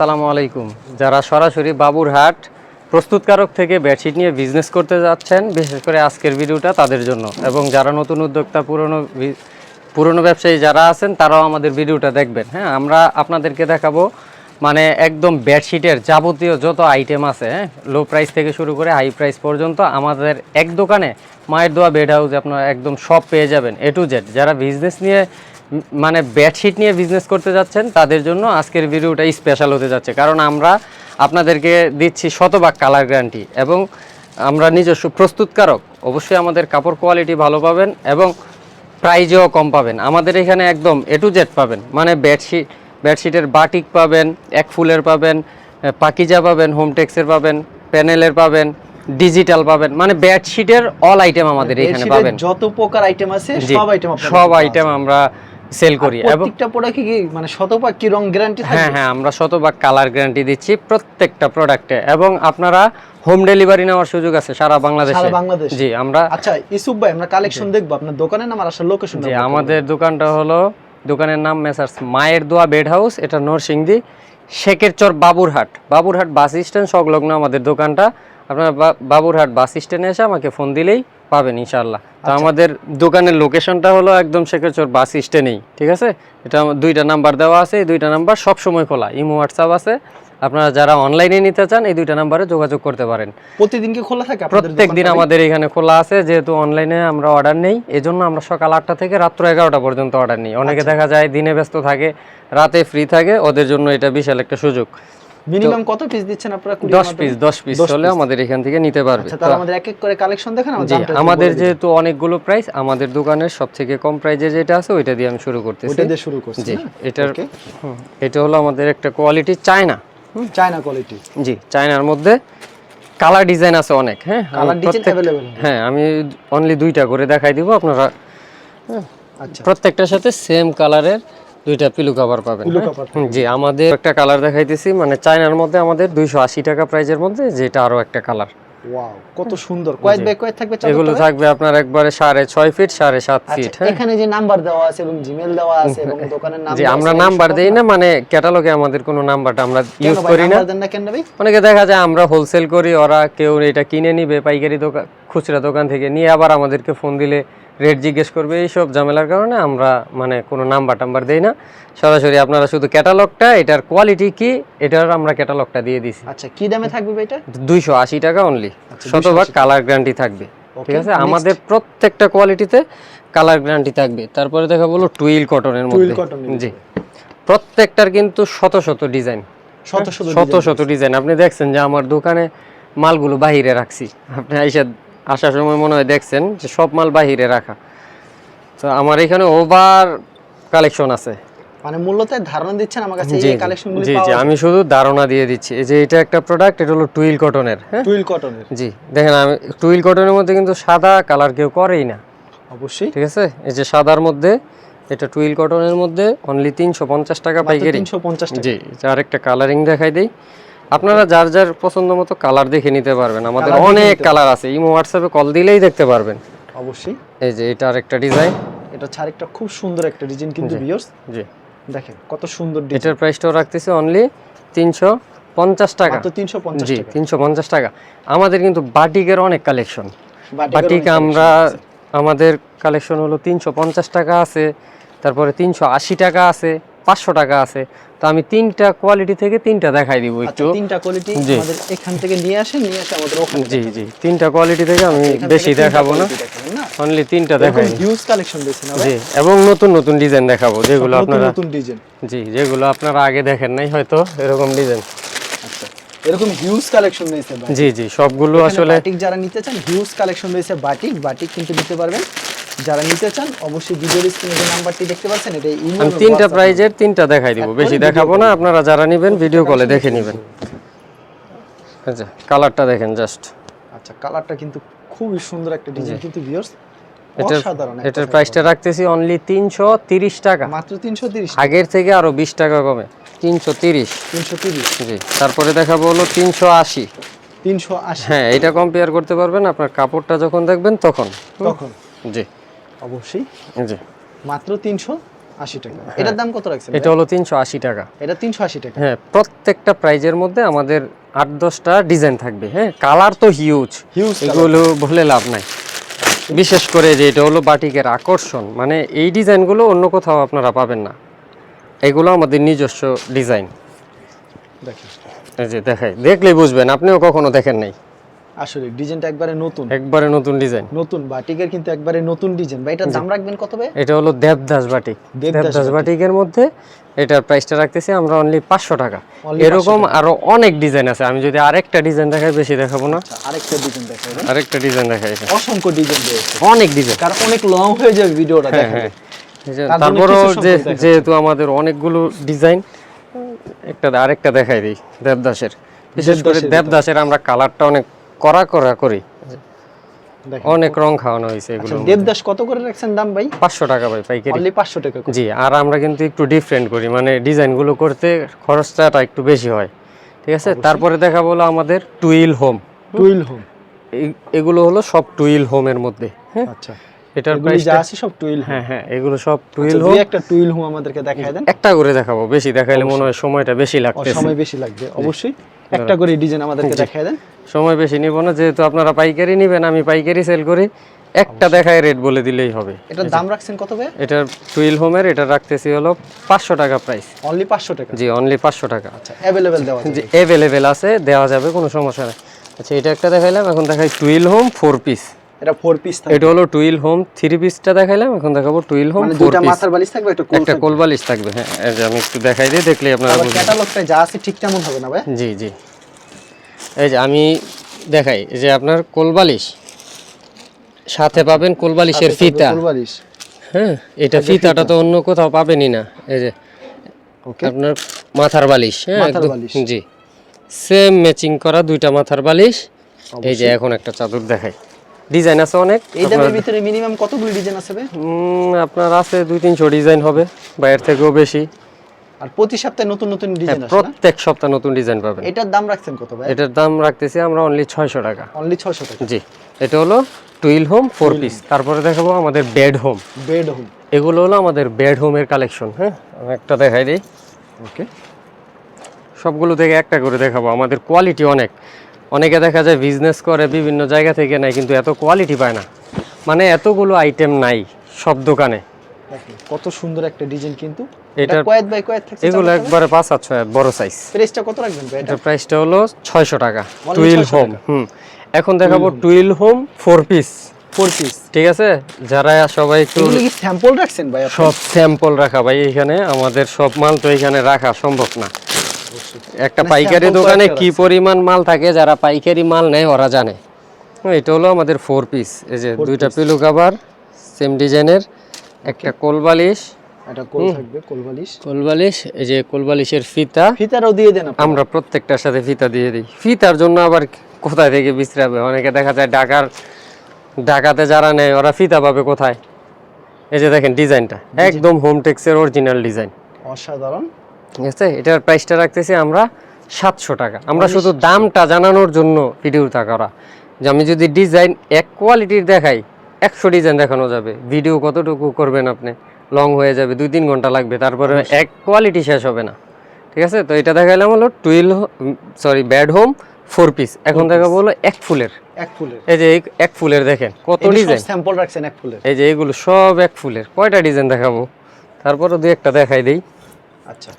আসসালামু আলাইকুম। যারা সরাসরি বাবুরহাট প্রস্তুতকারক থেকে বেডশিট নিয়ে বিজনেস করতে যাচ্ছেন, বিশেষ করে আজকের ভিডিওটা তাদের জন্য। এবং যারা নতুন উদ্যোক্তা, পুরনো পুরনো ব্যবসায়ী যারা আছেন, তারাও আমাদের ভিডিওটা দেখবেন। হ্যাঁ আমরা আপনাদেরকে দেখাবো মানে একদম বেডশিটের যাবতীয় যত আইটেম আছে হ্যাঁ লো প্রাইস থেকে শুরু করে হাই প্রাইস পর্যন্ত আমাদের এক দোকানে মায়ের দোয়া বেড হাউস আপনারা একদম সব পেয়ে যাবেন এ টু জেড যারা বিজনেস নিয়ে মানে বেডশিট নিয়ে বিজনেস করতে যাচ্ছেন তাদের জন্য আজকের ভিডিওটা স্পেশাল হতে যাচ্ছে। কারণ আমরা আপনাদেরকে দিচ্ছি শতভাগ কালার গ্যারান্টি এবং আমরা নিজস্ব প্রস্তুতকারক। অবশ্যই আমাদের কাপড় কোয়ালিটি ভালো পাবেন এবং প্রাইজেও কম পাবেন। আমাদের এখানে একদম এ টু জেড পাবেন। মানে বেডশিট বেডশিটের বাটিক পাবেন এক ফুলের পাবেন পাকিজা পাবেন হোমটেক্সের পাবেন প্যানেলের পাবেন ডিজিটাল পাবেন। মানে বেডশিটের অল আইটেম আমাদের এখানে পাবেন। যত প্রকার আইটেম আছে সব আইটেম সব আইটেম আমরা সেল করি। এবং প্রত্যেকটা প্রোডাক্ট কি মানে শতভাগ কি রং গ্যারান্টি থাকবে? হ্যাঁ হ্যাঁ আমরা শতভাগ কালার গ্যারান্টি দিচ্ছি প্রত্যেকটা প্রোডাক্টে এবং আপনারা হোম ডেলিভারি নেওয়ার সুযোগ আছে সারা বাংলাদেশে। সারা বাংলাদেশে? জি আমরা আচ্ছা ইসুফ ভাই আমরা কালেকশন দেখব। আপনার দোকানের নাম আর আসার লোকেশন জি আমাদের দোকানটা হলো দোকানের নাম মেসার্স মায়ের দোয়া বেড হাউস এটা নরসিংদী শেখের চর বাবুরহাট। বাবুরহাট বাস স্ট্যান্ড সংলগ্ন আমাদের দোকানটা। আপনারা বাবুরহাট বাস স্ট্যান্ডে এসে আমাকে ফোন দিলেই পাবেন ইনশাআল্লাহ। তো আমাদের দোকানের লোকেশনটা হলো একদম শেখের চর বাস স্ট্যান্ডেই ঠিক আছে? এটা দুইটা নাম্বার দেওয়া আছে এই দুইটা নাম্বার সবসময় খোলা। ইমো হোয়াটসঅ্যাপ আছে। আপনারা যারা অনলাইনে নিতে চান এই দুইটা নাম্বারে যোগাযোগ করতে পারেন। প্রতিদিন কি খোলা থাকে প্রত্যেক দিন আমাদের এখানে খোলা আছে যেহেতু অনলাইনে আমরা অর্ডার নেই এজন্য আমরা সকাল আটটা থেকে রাত্র এগারোটা পর্যন্ত অর্ডার নিই। অনেকে আচ্ছা। দেখা যায় দিনে ব্যস্ত থাকে রাতে ফ্রি থাকে ওদের জন্য এটা বিশাল একটা সুযোগ। মিনিমাম কত পিস দিচ্ছেন আপনারা? কুড়ি দশ পিস দশ পিস হলে আমাদের এখান থেকে নিতে পারবে। আচ্ছা তাহলে আমাদের এক এক করে কালেকশন দেখেন আমাদের যেহেতু অনেকগুলো প্রাইস আমাদের দোকানের সব থেকে কম প্রাইজে যেটা আছে ওইটা দিয়ে আমি শুরু করতেছি। ওইটা দিয়ে শুরু করছি জি এটার এটা হলো আমাদের একটা কোয়ালিটি চায়না চায়না কোয়ালিটি জি চায়নার মধ্যে কালার ডিজাইন আছে অনেক হ্যাঁ? কালার ডিজাইন অ্যাভেলেবল হ্যাঁ আমি অনলি দুইটা করে দেখাই দিব আপনারা আচ্ছা। প্রত্যেকটার সাথে সেম কালারের দুইটা পিলু কভার পাবেন। জি আমাদের একটা কালার দেখাইতেছি মানে চায়নার মধ্যে আমাদের দুইশো আশি টাকা প্রাইজের মধ্যে যেটা আরও একটা কালার ওয়াও কত সুন্দর। কয়েক বাই কয়েক থাকবে এগুলো থাকবে আপনার একবারে সাড়ে ছয় ফিট সাড়ে সাত আচ্ছা ফিট হ্যাঁ। এখানে যে নাম্বার দেওয়া আছে এবং জিমেল দেওয়া আছে এবং দোকানের নাম জি আমরা নাম্বার দেই না মানে ক্যাটালগে আমাদের কোনো নাম্বারটা আমরা ইউজ করি না। অনেকে দেখা যায় আমরা হোলসেল করি ওরা কেউ এটা কিনে নিবে পাইকারি দোকান খুচরা দোকান থেকে নিয়ে আবার আমাদেরকে ফোন দিলে রেট জিজ্ঞেস করবে এইসব ঝামেলার কারণে আমরা মানে কোনো নাম্বার টাম্বার দেই না। সরাসরি আপনারা শুধু ক্যাটালগটা এটার কোয়ালিটি কি এটার আমরা ক্যাটালগটা দিয়ে দিছি। আচ্ছা কি দামে থাকবে এটা? দুইশো আশি টাকা অনলি আচ্ছা, শতভাগ কালার গ্যারান্টি থাকবে। ঠিক আছে? আমাদের প্রত্যেকটা কোয়ালিটিতে কালার গ্যারান্টি থাকবে। তারপরে দেখা বলো টুইল কটনের মধ্যে। জি। প্রত্যেকটার কিন্তু শত শত ডিজাইন শত শত শত শত ডিজাইন আপনি দেখছেন যে আমার দোকানে মালগুলো বাহিরে রাখছি। আপনি আইসা আসার সময় মনে হয় দেখছেন যে সব মাল বাহিরে রাখা। তো আমার এখানে ওভার কালেকশন আছে। মানে মূলত ধারণা দিচ্ছেন আমার কাছে এই কালেকশনগুলি জি জি আমি শুধু ধারণা দিয়ে দিচ্ছি। এই যে এটা একটা প্রোডাক্ট এটা হলো টুইল কটনের হ্যাঁ? টুইল কটনের জি দেখেন আমি টুইল কটনের মধ্যে কিন্তু সাদা কালার কেউ করেই না। অবশ্যই। ঠিক আছে? এই যে সাদার মধ্যে এটা টুইল কটনের মধ্যে অনলি তিনশো পঞ্চাশ টাকা পাইকারি। তিনশো পঞ্চাশ টাকা। জি যার একটা কালারিং দেখাই দেই। আপনারা যার যার পছন্দ মতো কালার দেখে নিতে পারবেন। আমাদের অনেক কালার আছে। ইমো হোয়াটসঅ্যাপে কল দিলেই দেখতে পারবেন। অবশ্যই। এই যে এটা আরেকটা ডিজাইন এটা ছাড় একটা খুব সুন্দর একটা ডিজাইন কিন্তু ভিউয়ার্স জি। দেখেন কত সুন্দর ডিজাইন এটার প্রাইসটাও রাখতেছি অনলি তিনশো পঞ্চাশ টাকা। তিনশো পঞ্চাশ জি টাকা। তিনশো পঞ্চাশ টাকা। আমাদের কিন্তু বাটিকের অনেক কালেকশন বাটিক আমরা আমাদের কালেকশন হলো তিনশো পঞ্চাশ টাকা আছে তারপরে তিনশো আশি টাকা আছে। পাঁচশো টাকা আছে। তো আমি তিনটা কোয়ালিটি থেকে তিনটা দেখাই দিব আচ্ছা একটু। তিনটা কোয়ালিটি আমাদের এখান থেকে নিয়ে আসে নিয়ে আসে আমাদের ওখানে জি জি। তিনটা কোয়ালিটি থেকে আমি বেশি দেখাবো না। অনলি তিনটা দেখাই। হিউজ কালেকশন দিয়েছেন জি এবং নতুন নতুন ডিজাইন দেখাবো যেগুলো আপনারা নতুন ডিজাইন জি যেগুলো আপনারা আগে দেখেন নাই হয়তো এরকম ডিজাইন আচ্ছা এরকম হিউজ কালেকশন ভাই জি জি সবগুলো আসলে বাটিক যারা নিতে চান হিউজ কালেকশন রয়েছে বাটিক বাটিক কিন্তু নিতে পারবেন। যারা নিতে চান অবশ্যই ভিডিওর স্ক্রিনে যে নাম্বারটি দেখতে পাচ্ছেন এটা ইমেল আমি তিনটা প্রাইজের তিনটা দেখাই দিব। বেশি দেখাবো না আপনারা যারা নেবেন ভিডিও কলে দেখে নেবেন। আচ্ছা কালারটা দেখেন জাস্ট আচ্ছা কালারটা কিন্তু খুবই সুন্দর একটা ডিজাইন কিন্তু ভিউয়ার্স এটার অসাধারণ এটার প্রাইসটা রাখতেছি অনলি তিনশো তিরিশ টাকা। মাত্র তিনশো তিরিশ আগের থেকে আরও বিশ টাকা কমে। তিনশো তিরিশ। তিনশো তিরিশ। জি তারপরে দেখাবো হলো তিনশো আশি। তিনশো আশি। হ্যাঁ এটা কম্পেয়ার করতে পারবেন আপনার কাপড়টা যখন দেখবেন তখন। তখন। জি। অবশ্যই। জি। মাত্র তিনশো আশি টাকা। এটার দাম কত রাখছেন এটা হলো তিনশো আশি টাকা। এটা তিনশো আশি টাকা। হ্যাঁ প্রত্যেকটা প্রাইজের মধ্যে আমাদের আট দশটা ডিজাইন থাকবে হ্যাঁ? কালার তো হিউজ হিউজ এগুলো বলে লাভ নাই। বিশেষ করে যে এটা হলো বাটিকের আকর্ষণ মানে এই ডিজাইনগুলো অন্য কোথাও আপনারা পাবেন না। এগুলো আমাদের নিজস্ব ডিজাইন। দেখেন। এই যে দেখাই দেখলেই বুঝবেন আপনিও কখনো দেখেন নাই। আসলে ডিজাইনটা একবারে নতুন। একবারে নতুন ডিজাইন। নতুন বাটিকের কিন্তু একবারে নতুন ডিজাইন। বা এটার দাম রাখবেন কত ভাই? এটা হলো দেবদাস বাটিক। দেবদাস বাটিকের মধ্যে এটার প্রাইসটা রাখতেছি আমরা অনলি পাঁচশো টাকা। এরকম আরও অনেক ডিজাইন আছে। আমি যদি আরেকটা ডিজাইন দেখাই বেশি দেখাবো না। আচ্ছা, আরেকটা ডিজাইন দেখাবেন আরেকটা ডিজাইন দেখাই। এটা। অসংখ্য ডিজাইন অনেক ডিজাইন কারণ অনেক লং হয়ে যাবে ভিডিওটা হ্যাঁ হ্যাঁ। তারপরেও। যেহেতু আমাদের অনেকগুলো ডিজাইন একটা আরেকটা দেখাই দিই দেবদাসের। বিশেষ করে দেবদাসের আমরা কালারটা অনেক কড়া করা। করি অনেক রং খাওয়ানো হয়েছে এগুলো আচ্ছা, দেবদাস কত করে রাখছেন দাম ভাই? পাঁচশো টাকা ভাই পাইকারি। অনলি পাঁচশো টাকা জি আর আমরা কিন্তু একটু ডিফারেন্ট করি মানে ডিজাইনগুলো করতে খরচটা একটু বেশি হয়। ঠিক আছে? তারপরে দেখা বলো আমাদের টুইল হোম টুইল হোম এগুলো হলো সব টুইল হোমের মধ্যে হ্যাঁ? আচ্ছা। এটার প্রাইস যা আছে সব টুইল হ্যাঁ হ্যাঁ এগুলো সব টুইল আচ্ছা, হোম একটা টুইল হোম আমাদেরকে দেখায় দেন। একটা করে দেখাবো বেশি দেখাইলে মনে হয় সময়টা বেশি লাগতেছে। সময় বেশি লাগবে অবশ্যই। একটা করে ডিজাইন আমাদেরকে দেখায় দেন। সময় বেশি নিব না যেহেতু আপনারা পাইকারি নেবেন আমি পাইকারি সেল করি। একটা দেখায় রেট বলে দিলেই হবে। এটার দাম রাখছেন কত ভাই এটার টুইল হোমের এটা রাখতেছি হলো পাঁচশো টাকা প্রাইস অনলি পাঁচশো টাকা? জি অনলি পাঁচশো টাকা। আচ্ছা অ্যাভেলেবেল দেওয়া যে অ্যাভেলেবেল আছে দেওয়া যাবে কোনো সমস্যা নাই। আচ্ছা এটা একটা দেখাইলাম এখন দেখাই টুইল হোম ফোর পিস এটা ফোর পিস থাকবে। এটা হলো টুইল হোম থ্রি পিসটা দেখাইলাম এখন দেখাবো টুইল হোম মানে ফোর মাথার বালিশ থাকবে একটা কোল একটা কোলবালিশ থাকবে হ্যাঁ এই যে আমি একটু দেখাই দিই দেখলে আপনারা বুঝবেন। ক্যাটালগটা যা আছে ঠিক তেমন হবে না ভাই। জি জি। এই যে আমি দেখাই যে আপনার কোলবালিশ সাথে পাবেন কোলবালিশের ফিতা। কোল বালিশ। হ্যাঁ এটা ফিতাটা তো অন্য কোথাও পাবেনই না এই যে ওকে আপনার মাথার বালিশ হ্যাঁ মাথার বালিশ। জি। সেম ম্যাচিং করা দুইটা মাথার বালিশ। এই যে এখন একটা চাদর দেখাই। ডিজাইন আছে অনেক। এই দামের ভিতরে মিনিমাম কতগুলো ডিজাইন আছে আপনার আছে দুই তিনশো ডিজাইন হবে বাইরের থেকেও বেশি। আর প্রতি সপ্তাহে নতুন নতুন হ্যাঁ, ডিজাইন আসে প্রত্যেক সপ্তাহ নতুন ডিজাইন পাবেন। এটার দাম রাখছেন কত ভাই? এটার দাম রাখতেছি আমরা অনলি ছয়শো টাকা। অনলি ছশো টাকা। জি এটা হলো টুইল হোম ফোর পিস তারপরে দেখাবো আমাদের বেড হোম বেড হোম এগুলো হলো আমাদের বেড হোমের কালেকশন হ্যাঁ? আমি একটা দেখাই দিই। ওকে সবগুলো থেকে একটা করে দেখাবো। আমাদের কোয়ালিটি অনেক। অনেকে দেখা যায় বিজনেস করে বিভিন্ন জায়গা থেকে নেয় কিন্তু এত কোয়ালিটি পায় না। মানে এতগুলো আইটেম নাই সব দোকানে। কত সুন্দর একটা ডিজাইন কিন্তু। এটা কয়েক বাই কয়েক থাকছে এগুলো একবারে পাঁচ আর ছয় হাত বড় সাইজ প্রাইসটা কত রাখবেন ভাই এটা? প্রাইসটা হলো ছয়শো টাকা। Twill home hmm. এখন দেখাবো twill home four piece four piece ঠিক আছে? যারা সবাই একটু এগুলো কি স্যাম্পল রাখছেন ভাই সব স্যাম্পল রাখা ভাই এখানে আমাদের সব মাল তো এখানে রাখা সম্ভব না। একটা মানে পাইকারি দোকানে কি পরিমাণ মাল থাকে যারা পাইকারি মাল নেয় ওরা জানে। হ্যাঁ, এটা হলো আমাদের ফোর পিস এই যে দুইটা পিলো কাভার সেম ডিজাইনের একটা কোলবালিশ কোল বালিশ। কোলবালিশ এই যে কোলবালিশের ফিতা। ফিতারও দিয়ে দেন আমরা প্রত্যেকটার সাথে ফিতা দিয়ে দিই। ফিতার জন্য আবার কোথায় থেকে বিশ্রাবে অনেকে দেখা যায় ঢাকার ঢাকাতে যারা নেয় ওরা ফিতা পাবে কোথায়? এই যে দেখেন ডিজাইনটা। একদম হোম টেক্সের অরিজিনাল ডিজাইন। অসাধারণ। ঠিক আছে? এটার প্রাইসটা রাখতেছি আমরা সাতশো টাকা। আমরা শুধু দামটা জানানোর জন্য ভিডিওটা করা। যে আমি যদি ডিজাইন এক কোয়ালিটির দেখাই একশো ডিজাইন দেখানো যাবে। ভিডিও কতটুকু করবেন আপনি? লং হয়ে যাবে দুই তিন ঘণ্টা লাগবে তারপরে এক কোয়ালিটি শেষ হবে না। ঠিক আছে? তো এটা দেখাইলাম হলো twill sorry bad home four piece এখন দেখাবো হলো এক ফুলের। এক ফুলের। এই যে এই এক ফুলের দেখেন কত ডিজাইন স্যাম্পল রাখছেন এক ফুলের? এই যে এগুলো সব এক ফুলের। কয়টা ডিজাইন দেখাবো? তারপরে দুই একটা দেখাই দিই। আচ্ছা।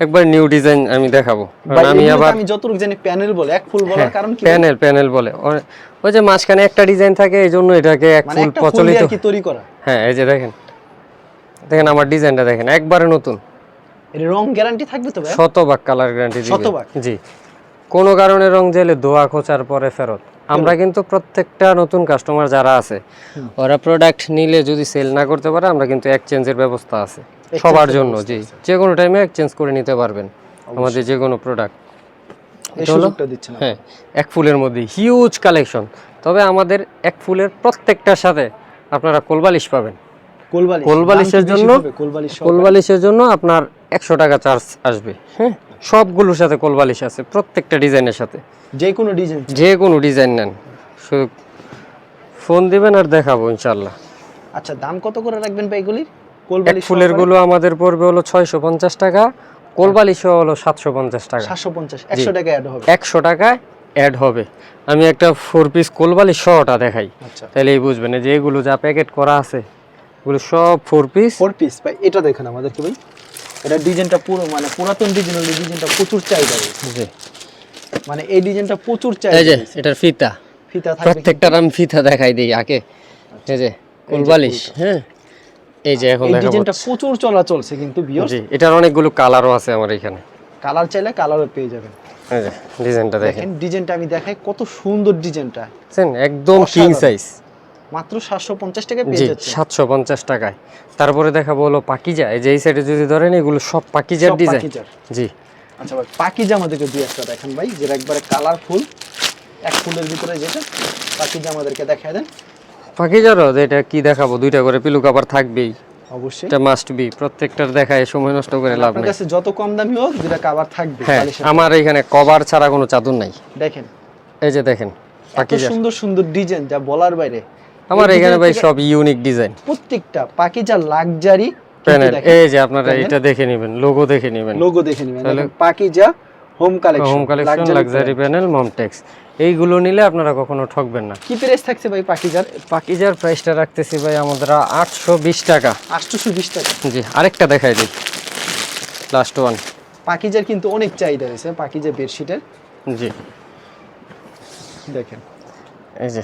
একবার নিউ ডিজাইন আমি দেখাবো। আমি আবার হ্যাঁ, আমি যতটুকু জানি প্যানেল বলে এক ফুল বলার কারণ কি প্যানেল প্যানেল বলে। ওই যে মাঝখানে একটা ডিজাইন থাকে এই জন্য এটাকে এক মানে ফুল প্রচলিত কি তৈরি করা। হ্যাঁ এই যে দেখেন। দেখেন আমার ডিজাইনটা দেখেন একবারে নতুন। এর রং গ্যারান্টি থাকবে তো ভাই? শতভাগ কালার গ্যারান্টি দিবে। শতভাগ? জি। কোনো কারণে রং জেলে দোয়া খোঁচার পরে ফেরত। আমরা কিন্তু প্রত্যেকটা নতুন কাস্টমার যারা আছে ওরা প্রোডাক্ট নিলে যদি সেল না করতে পারে আমরা কিন্তু এক্সচেঞ্জের ব্যবস্থা আছে। সবার জন্য জি যে কোনো টাইমে এক্সচেঞ্জ করে নিতে পারবেন আমাদের যে কোনো প্রোডাক্ট। হ্যাঁ এক ফুলের মধ্যে হিউজ কালেকশন তবে আমাদের এক ফুলের প্রত্যেকটার সাথে আপনারা কোলবালিশ পাবেন। কোলবালিশ। কোলবালিশের জন্য কোলবালিশ কোলবালিশের জন্য আপনার একশো টাকা চার্জ আসবে হ্যাঁ? সবগুলোর সাথে কোলবালিশ আছে প্রত্যেকটা ডিজাইনের সাথে। যে কোনো ডিজাইন। যে কোনো ডিজাইন নেন শুধু ফোন দিবেন আর দেখাবো ইনশাল্লাহ আচ্ছা দাম কত করে রাখবেন ভাই এগুলির? এক কোলবালি ফুলেরগুলো আমাদের পড়বে হলো ছয়শো পঞ্চাশ টাকা কোলবালি সহ হলো সাতশো পঞ্চাশ টাকা। সাতশো পঞ্চাশ একশো টাকা অ্যাড হবে। একশো টাকা অ্যাড হবে। আমি একটা ফোর পিস কোলবালি সহটা দেখাই। আচ্ছা। তাহলেই বুঝবেন যে এগুলো যা প্যাকেট করা আছে এগুলো সব ফোর পিস ফোর পিস ভাই এটা দেখেন আমাদেরকে ভাই। এটা ডিজাইনটা পুরো মানে পুরাতন ডিজাইন হলে ডিজাইনটা প্রচুর চাহিদা। জি। মানে এই ডিজাইনটা প্রচুর এই চাহিদা যে এটার ফিতা। ফিতা থাকবে প্রত্যেকটার আমি ফিতা দেখাই দিই আগে। এই যে কোলবালিশ হ্যাঁ? এই যে এখন এই ডিজাইনটা প্রচুর চলা চলছে কিন্তু বিয়স জি এটার অনেকগুলো কালারও আছে আমার এখানে। কালার চাইলে কালারও পেয়ে যাবেন। এই যে ডিজাইনটা দেখেন। দেখেন ডিজাইনটা আমি দেখাই কত সুন্দর ডিজাইনটা। বুঝছেন একদম কিং সাইজ মাত্র সাতশো পঞ্চাশ টাকা পেয়ে যাচ্ছে। সাতশো পঞ্চাশ টাকায়। তারপরে দেখাবো হলো পাকিজা। এই যে এই সাইডে যদি ধরেন এগুলো সব পাকিজার ডিজাইন জি। আচ্ছা ভাই পাকিজা আমাদেরকে দুই একটা দেখেন ভাই। যেটা একবারে কালারফুল এক ফুলের ভিতরে যেটা পাকিজা আমাদেরকে দেখায় দেন। পাকিজারও এটা কি দেখাবো? দুইটা করে পিলু কাবার থাকবেই। অবশ্যই। এটা মাস্ট বি প্রত্যেকটার দেখায় সময় নষ্ট করে লাভ নেই। কাছে যত কম দামি হোক দুটা কাবার থাকবে। হ্যাঁ আমার এখানে কভার ছাড়া কোনো চাদর নাই। দেখেন। এই যে দেখেন এত সুন্দর সুন্দর ডিজাইন যা বলার বাইরে। আমার এখানে ভাই সব ইউনিক ডিজাইন প্রত্যেকটা পাকিজা লাক্সারি প্যানেল এই যে আপনারা এটা দেখে নেবেন লোগো দেখে নেবেন। লোগো দেখে নেবেন। Pakiza home collection home collection luxury panel Momtex এইগুলো নিলে আপনারা কখনো ঠকবেন না। কি প্রাইস থাকছে ভাই পাকিজার পাকিজার প্রাইসটা রাখতেছি ভাই আমাদের আটশো বিশ টাকা। আটশোশো বিশ টাকা। জি আরেকটা দেখাই দিই। লাস্ট ওয়ান পাকিজার কিন্তু অনেক চাহিদা রয়েছে পাকিজা বেডশিটের জি। দেখেন। এই যে।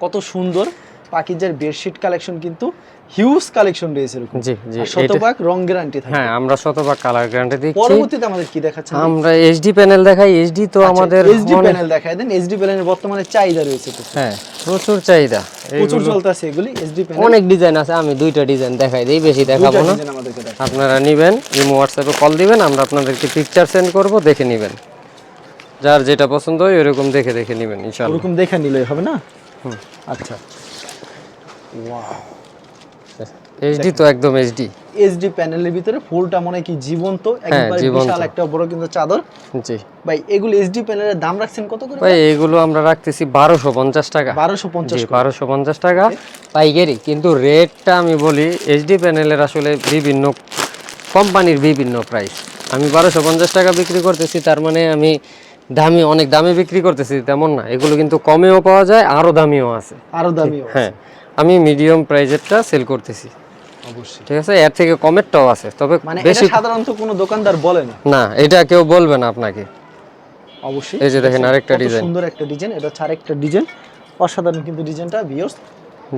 কত সুন্দর পাকিজার বেডশিট কালেকশন কিন্তু হিউজ কালেকশন রয়েছে এরকম। জি জি শতভাগ রং গ্যারান্টি থাকে হ্যাঁ আমরা শতভাগ কালার গ্যারান্টি দিচ্ছি। পরবর্তীতে আমাদের কি দেখাচ্ছেন আমরা এইচডি প্যানেল দেখাই। এইচডি তো আমাদের এইচডি অনেক- প্যানেল দেখায় দেন। এইচডি প্যানেলের বর্তমানে চাহিদা রয়েছে তো। হ্যাঁ প্রচুর চাহিদা। প্রচুর চলতেছে এগুলি এইচডি প্যানেল অনেক ডিজাইন আছে। আমি দুইটা ডিজাইন দেখাই দিই বেশি দেখাবো না। আপনারা নেবেন ইমো হোয়াটসঅ্যাপে কল দিবেন আমরা আপনাদেরকে পিকচার সেন্ড করব দেখে নেবেন। যার যেটা পছন্দ হয় ওইরকম দেখে দেখে নেবেন ইনশাআল্লাহ। ওরকম দেখে নিলেই হবে না? আচ্ছা। এইচডি তো একদম এইচডি এইচডি প্যানেলের ভিতরে ফুলটা মনে কি জীবন্ত একবারে হ্যাঁ, বিশাল একটা বড় কিন্তু চাদর। জি। ভাই এগুলো এইচডি প্যানেলের দাম রাখছেন কত করে? ভাই এইগুলো আমরা রাখতেছি বারোশো পঞ্চাশ টাকা। বারোশো পঞ্চাশ জি বারোশো পঞ্চাশ টাকা। পাইকারি কিন্তু রেটটা আমি বলি এইচডি প্যানেলের আসলে বিভিন্ন কোম্পানির বিভিন্ন প্রাইস আমি বারোশো পঞ্চাশ টাকা বিক্রি করতেছি তার মানে আমি দামি অনেক দামে বিক্রি করতেছি তেমন না। এগুলো কিন্তু কমেও পাওয়া যায় আরও দামিও আছে। আরও দামি হ্যাঁ আমি মিডিয়াম প্রাইজেরটা সেল করতেছি। অবশ্যই। ঠিক আছে? এর থেকে কমেরটাও আছে তবে মানে বেশি সাধারণত কোনো দোকানদার বলে না। না এটা কেউ বলবে না আপনাকে। অবশ্যই। এই যে দেখেন আরেকটা ডিজাইন সুন্দর একটা ডিজাইন এটা হচ্ছে আরেকটা ডিজাইন অসাধারণ কিন্তু ডিজাইনটা ভিউয়ার্স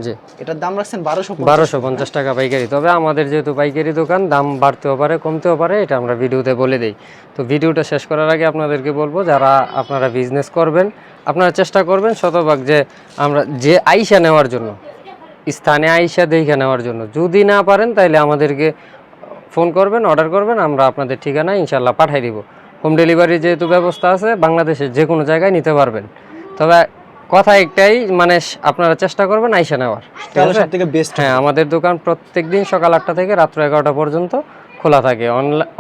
জি। এটার দাম রাখছেন বারোশো বারোশো পঞ্চাশ টাকা পাইকারি। তবে আমাদের যেহেতু পাইকারি দোকান দাম বাড়তেও পারে কমতেও পারে এটা আমরা ভিডিওতে বলে দিই। তো ভিডিওটা শেষ করার আগে আপনাদেরকে বলব যারা আপনারা বিজনেস করবেন আপনারা চেষ্টা করবেন শতভাগ যে আমরা যে আইসা নেওয়ার জন্য স্থানে আইসা দেখে নেওয়ার জন্য। যদি না পারেন তাহলে আমাদেরকে ফোন করবেন অর্ডার করবেন আমরা আপনাদের ঠিকানা ইনশাল্লাহ পাঠিয়ে দিব। হোম ডেলিভারি যেহেতু ব্যবস্থা আছে বাংলাদেশের যে কোনো জায়গায় নিতে পারবেন। তবে কথা একটাই মানে আপনারা চেষ্টা করবেন আইসা নেওয়ার। হ্যাঁ আমাদের দোকান প্রত্যেক দিন সকাল আটটা থেকে রাত্র এগারোটা পর্যন্ত খোলা থাকে।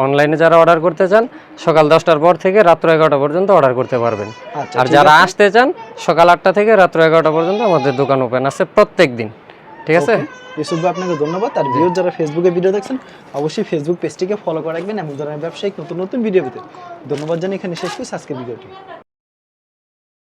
অনলাইনে যারা অর্ডার করতে চান সকাল দশটার পর থেকে রাত্র এগারোটা পর্যন্ত অর্ডার করতে পারবেন। আচ্ছা আর যারা আসতে চান সকাল আটটা থেকে রাত্র এগারোটা পর্যন্ত আমাদের দোকান ওপেন আছে প্রত্যেক দিন ঠিক আছে? ইউসুফ ভাই আপনাকে ধন্যবাদ। আর ভিউর যারা ফেসবুকে ভিডিও দেখছেন অবশ্যই ফেসবুক পেজটিকে ফলো করে রাখবেন এমন ধরনের ব্যবসায়িক নতুন নতুন ভিডিও পেতে ধন্যবাদ জানিয়ে এখানে শেষ করছি আজকের ভিডিওটি